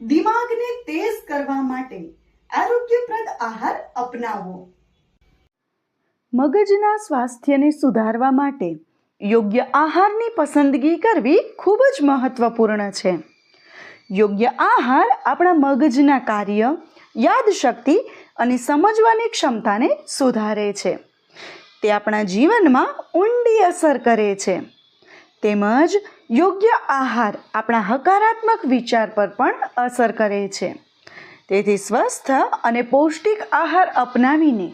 દિમાગને તેજ કરવા માટે આરોગ્યપ્રદ આહાર અપનાવો. મગજના સ્વાસ્થ્યને સુધારવા માટે યોગ્ય આહારની પસંદગી કરવી ખૂબ જ મહત્વપૂર્ણ છે. યોગ્ય આહાર આપણા મગજના કાર્ય, યાદશક્તિ અને સમજવાની ક્ષમતાને સુધારે છે. તે આપણા જીવનમાં ઊંડી અસર કરે છે. તેમજ યોગ્ય આહાર આપણા હકારાત્મક વિચાર પર પણ અસર કરે છે. તેથી સ્વસ્થ અને પૌષ્ટિક આહાર અપનાવીને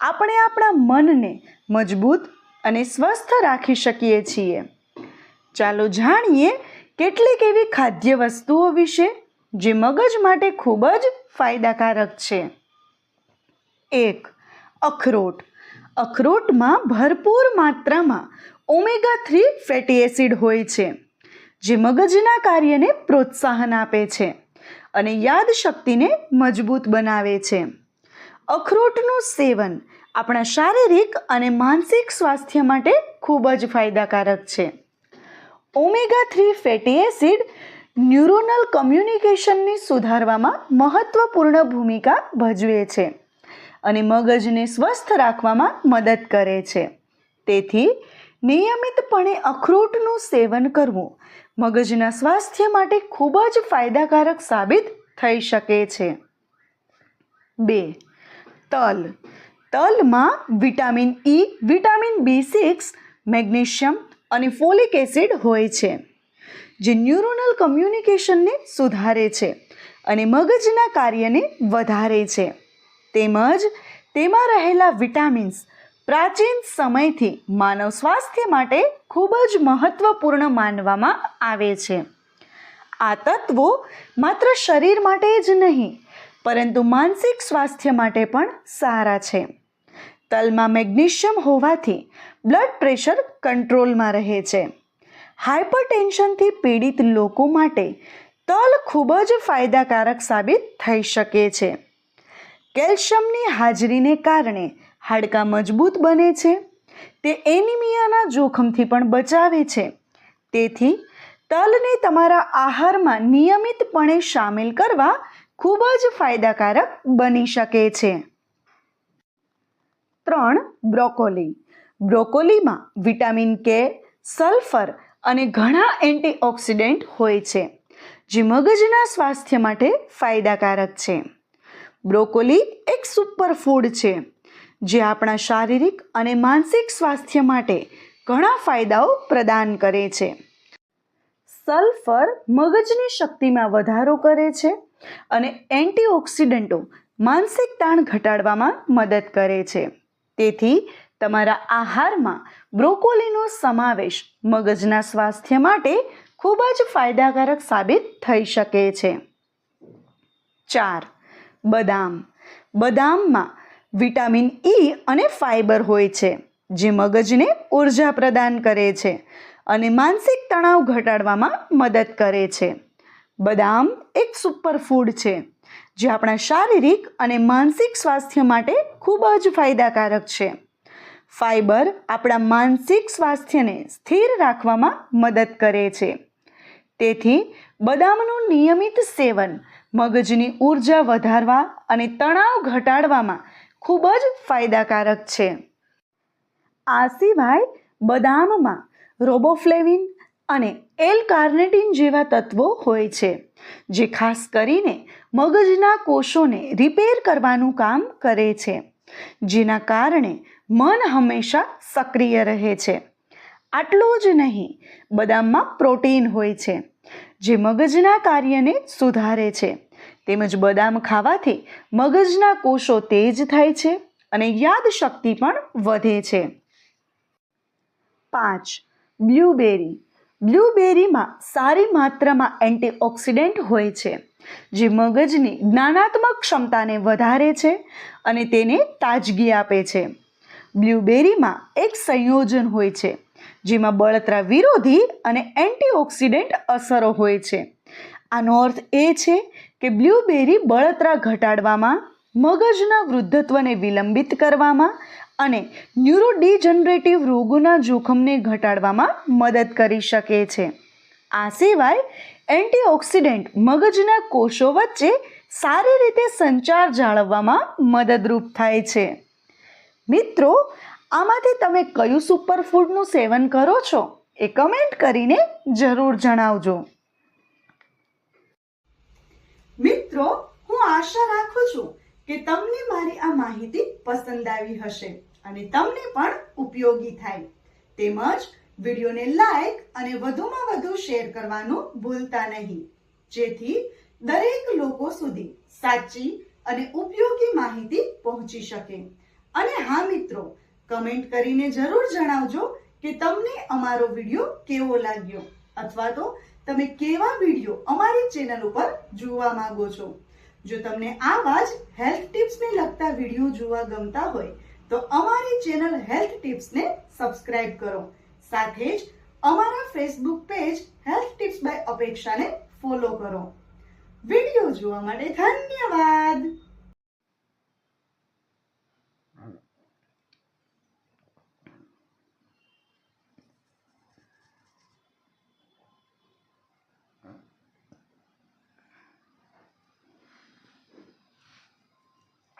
આપણે આપણા મનને મજબૂત અને સ્વસ્થ રાખી શકીએ છીએ. ચાલો જાણીએ કેટલીક એવી ખાદ્ય વસ્તુઓ વિશે જે મગજ માટે ખૂબ જ ફાયદાકારક છે. એક, અખરોટ. અખરોટમાં ભરપૂર માત્રામાં ઓમેગા થ્રી ફેટી એસિડ હોય છે, જે મગજના કાર્યને પ્રોત્સાહન આપે છે અને યાદશક્તિને મજબૂત બનાવે છે. અખરોટનું સેવન આપણા શારીરિક અને માનસિક સ્વાસ્થ્ય માટે ખૂબ જ ફાયદાકારક છે. Omega three fatty acid neuronal કમ્યુનિકેશનને સુધારવામાં મહત્વપૂર્ણ ભૂમિકા ભજવે છે અને મગજને સ્વસ્થ રાખવામાં મદદ કરે છે. તેથી નિયમિતપણે અખરોટનું સેવન કરવું મગજના સ્વાસ્થ્ય માટે ખૂબ જ ફાયદાકારક સાબિત થઈ શકે છે. બે, તલ. તલમાં vitamin E vitamin B six magnesium અને ફોલિક એસિડ હોય છે, જે ન્યુરોનલ કમ્યુનિકેશનને સુધારે છે અને મગજના કાર્યને વધારે છે. તેમજ તેમાં રહેલા વિટામિન્સ પ્રાચીન સમયથી માનવ સ્વાસ્થ્ય માટે ખૂબ જ મહત્વપૂર્ણ માનવામાં આવે છે. આ તત્વો માત્ર શરીર માટે જ નહીં, પરંતુ માનસિક સ્વાસ્થ્ય માટે પણ સારા છે. તલમાં મેગ્નેશિયમ હોવાથી બ્લડ પ્રેશર કંટ્રોલમાં રહે છે. હાઇપરટેન્શનથી પીડિત લોકો માટે તલ ખૂબ જ ફાયદાકારક સાબિત થઈ શકે છે. કેલ્શિયમની હાજરીને કારણે હાડકાં મજબૂત બને છે. તે એનિમિયાના જોખમથી પણ બચાવે છે. તેથી, તલને તમારા આહારમાં નિયમિતપણે સામેલ કરવા ખૂબ જ ફાયદાકારક બની શકે છે. ત્રણ, બ્રોકોલી. બ્રોકોલીમાં વિટામિન કે, સલ્ફર અને ઘણા એન્ટીઓક્સિડન્ટ હોય છે, જે મગજના સ્વાસ્થ્ય માટે ફાયદાકારક છે. બ્રોકોલી એક સુપર ફૂડ છે. જે આપણા શારીરિક અને માનસિક સ્વાસ્થ્ય માટે ઘણા ફાયદાઓ પ્રદાન કરે છે. સલ્ફર મગજની શક્તિમાં વધારો કરે છે અને એન્ટીઓક્સિડન્ટો માનસિક તાણ ઘટાડવામાં મદદ કરે છે. તેથી તમારા આહારમાં બ્રોકોલીનો સમાવેશ મગજના સ્વાસ્થ્ય માટે ખૂબ જ ફાયદાકારક સાબિત થઈ શકે છે. ચાર, બદામ. બદામમાં વિટામિન ઈ અને ફાઇબર હોય છે, જે મગજને ઊર્જા પ્રદાન કરે છે અને માનસિક તણાવ ઘટાડવામાં મદદ કરે છે. બદામ એક સુપર ફૂડ છે, જે આપણા શારીરિક અને માનસિક સ્વાસ્થ્ય માટે ખૂબ જ ફાયદાકારક છે. ફાઇબર આપણા માનસિક સ્વાસ્થ્યને સ્થિર રાખવામાં મદદ કરે છે. તેથી બદામનું નિયમિત સેવન મગજની ઊર્જા વધારવા અને તણાવ ઘટાડવામાં ખૂબ જ ફાયદાકારક છે. આ સિવાય બદામમાં રોબોફ્લેવિન અને એલ કાર્નેટિન જેવા તત્વો હોય છે, જે ખાસ કરીને મગજના કોષોને રિપેર કરવાનું કામ કરે છે, જેના કારણે મન હંમેશા સક્રિય રહે છે. આટલું જ નહીં, બદામમાં પ્રોટીન હોય છે, જે મગજના કાર્યને સુધારે છે તેમજ બદામ ખાવાથી મગજના કોષો તેજ થાય છે અને યાદશક્તિ પણ વધે છે. પાંચ બ્લ્યુબેરી બ્લ્યુબેરીમાં સારી માત્રામાં એન્ટીઓક્સિડન્ટ હોય છે, જે મગજની જ્ઞાનાત્મક ક્ષમતાને વધારે છે અને તેને તાજગી આપે છે. બ્લ્યુબેરીમાં એક સંયોજન હોય છે, જેમાં બળતરા વિરોધી અને એન્ટીઓક્સિડન્ટ અસરો હોય છે. આનો અર્થ એ છે કે બ્લ્યુબેરી બળતરા ઘટાડવામાં, મગજના વૃદ્ધત્વને વિલંબિત કરવામાં અને ન્યુરોડીજનરેટિવ રોગોના જોખમને ઘટાડવામાં મદદ કરી શકે છે. આ સિવાય એન્ટીઓક્સિડન્ટ મગજના કોષો વચ્ચે સારી રીતે સંચાર જાળવવામાં મદદરૂપ થાય છે. મિત્રો, આમાંથી તમે કયું સુપરફૂડનું સેવન કરો છો એ કમેન્ટ કરીને જરૂર જણાવજો. મિત્રો, હું આશા રાખું છું કે તમને મારી આ માહિતી પસંદ આવી હશે અને તમને પણ ઉપયોગી થાય. તેમજ વિડીયોને લાઈક અને વધુમાં વધુ શેર કરવાનું ભૂલતા નહીં. જેથી દરેક લોકો સુધી સાચી અને ઉપયોગી માહિતી પહોંચી શકે. અને હા મિત્રો, કમેન્ટ કરીને જરૂર જણાવજો કે તમને અમારો વીડિયો કેવો લાગ્યો? અથવા તો તમે કેવા વીડિયો અમારી ચેનલ ઉપર જોવા માંગો છો? જો તમને આવા જ હેલ્થ ટિપ્સને લગતા વીડિયો જોવા ગમતા હોય, તો અમારી ચેનલ હેલ્થ ટિપ્સને સબસ્ક્રાઇબ કરો. સાથે જ અમારા Facebook page health tips by અપેક્ષાને follow કરો. વીડિયો જોવા માટે ધન્યવાદ!